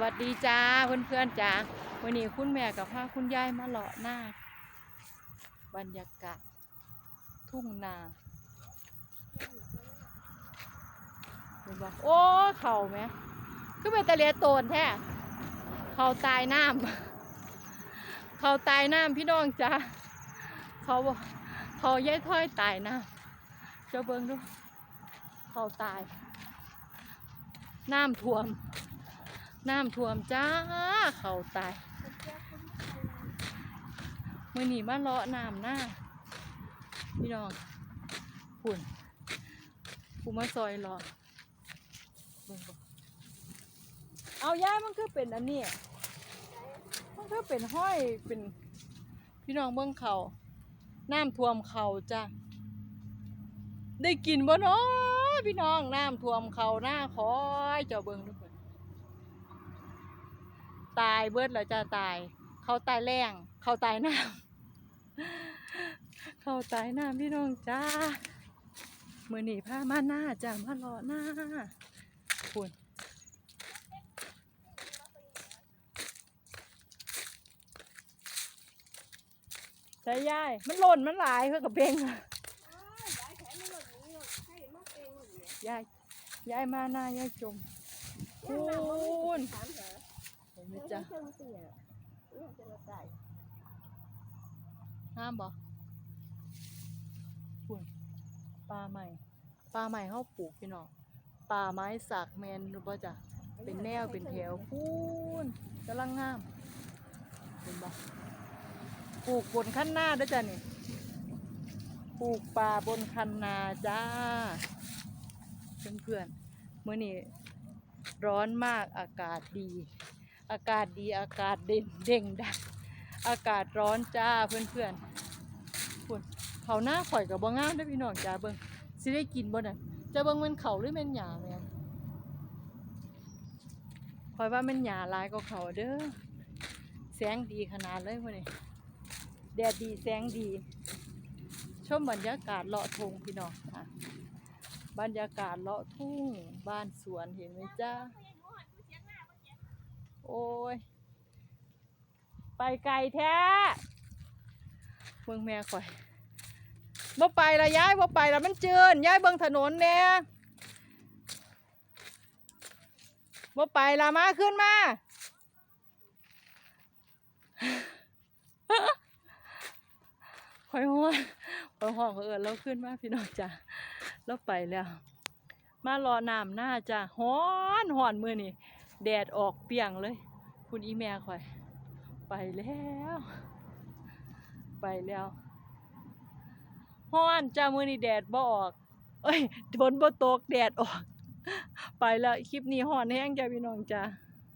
วัสดีจ้าเพื่อนๆจ้าวันนี้คุณแม่กับพาคุณยายมาเลาะหน้า บรรยากาศทุ่งนาเห็นบ่โอ้เข่าไหมก็เป็นตะเลียโตนแท้เข่าตายน้ำเข่าตายน้ำพี่น้องจ้าเขาบอกเขาย้ายถ้อยตายน้ำเจ้าเบิ้งดูเขาตาย น้ำท่วม น้ำท่วมจ้าเขาตายมื่อนี้มาเลาะน้ำหน้าพี่น้องฝุ่นกูมาซอยรอเบิ่งบ่เอาย้ายมันคือเป็นอันนี้มันคือเป็นห้อยเป็น พี่น้องเบิ่งเขาน้ำท่วมเขาจ้าได้กินบ่เนาะพี่น้องน้ำท่วมเขาหน้าคอยเจ้าเบิ่งทุกคน ตายเบิดแล้วจะตาย เขาตายแรงเขาตายน้ำเขาตายน้ำพี่น้องจ้ามือหนีผ้ามาหน้าจ้ามารอหน้าคุณใช่ยาย มันหล่นมันหลายเพื่อกับเบงยายยายมาหน้ายายจมคุณ ห็นไหมจ๊ะห้ามบ่ปุ่นปลาใหม่ ปลาใหม่เขาปลูกพี่น้องปลาไม้สักแมนหรือบ่จ้ะเป็นแนวเป็นแถวพูนกำลังงามเห็นบ่ปลูกบนคันนาด้วยจ้ะนี่ปลูกป่าบนคันนาจ้าเพื่อนๆมื้อนี้ร้อนมากอากาศดี อากาศดีอากาศเด่นเด่งดังอากาศร้อนจ้าเพื่อนๆคุณเขาหน้าข่อยกับบ่งามได้พี่น้องจ้าเบิ่งสิได้กินบ่น่ะจะเบิ่งมันเขาหรือม่นหญ้าแม่นข่อยว่าม่นหญ้าลายกว่าเขาเด้อแสงดีขนาดเลยมื้อนี้แดดดีแสงดีชมบรรยากาศเลาะทงพี่น้องอะบรรยากาศเลาะทุ่งบ้านสวนเห็นไหมจ้า โอ้ย ไปไกลแท้เบิ่งแม่ข่อยบ่ไปละย้ายบ่ไปละมันเจืนย้ายเบิ่งถนนแหน่บ่ไปละมาขึ้นมาข่อยห้องข่อยห้องเขาเอิ้นเราขึ้นมาพี่น้องจ้ะเราไปแล้ว มารอน้ำหน้าจ้ะฮ้อนฮ้อนมือนี่ แดดออกเปียงเลย คุณอีแม่ค่อย ไปแล้ว ไปแล้วฮ้อนจ้ามือนี่แดดบ่ออก เอ้ยฝนบ่ตกแดดออก ไปแล้ว คลิปนี้ฮ้อนแห้งจ้าพี่น้องจ้า